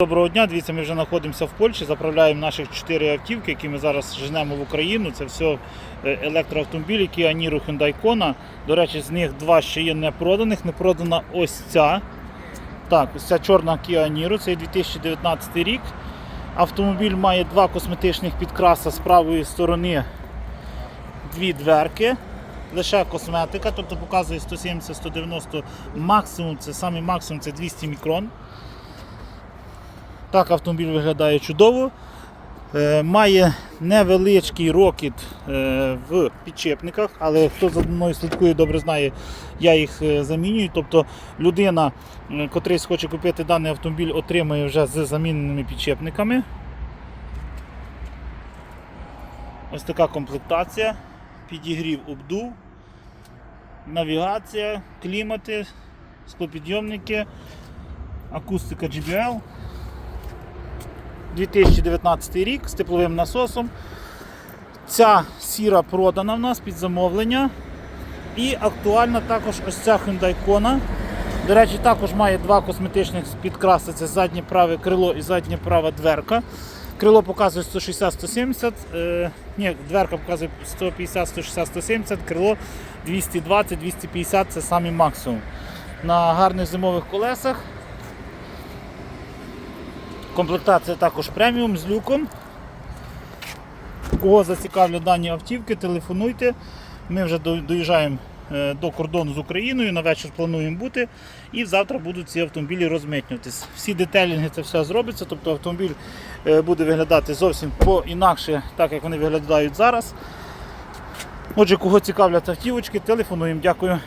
Доброго дня, дивіться, ми вже знаходимося в Польщі, заправляємо наших 4 автівки, які ми зараз женемо в Україну. Це все е, електроавтомобілі, Kia Niro, Hyundai Kona. До речі, з них два ще є не проданих. Не продана ось ця. Так, ось ця чорна Kia Niro, це 2019 рік. Автомобіль має два косметичних підкраса з правої сторони, дві дверки. Лише косметика, тобто показує 170-190 максимум, це саме максимум це 200 мікрон. Так автомобіль виглядає чудово. Е, Має невеличкий рокіт е, в підчепниках, але хто за мною слідкує, добре знає, я їх е, замінюю. Тобто людина, котрий хоче купити даний автомобіль, отримає вже з заміненими підчепниками. Ось така комплектація, підігрів обдув, навігація, клімати, склопідйомники, акустика GBL. 2019 рік з тепловим насосом. Ця сіра продана в нас під замовлення. І актуальна також ось ця Hyundai Kona. До речі, також має два косметичних підкраси: це заднє праве крило і заднє права дверка. Крило показує 160-170, е, ні, дверка показує 150, 160, 170, крило 220-250 це самий максимум. На гарних зимових колесах. Комплектація також преміум з люком. Кого зацікавлять дані автівки, телефонуйте. Ми вже доїжджаємо е, до кордону з Україною, на вечір плануємо бути. І завтра будуть ці автомобілі розмитнюватись. Всі детелінги це все зробиться, тобто автомобіль е, буде виглядати зовсім по-інакше, так як вони виглядають зараз. Отже, кого цікавлять автівочки, телефонуємо. Дякую.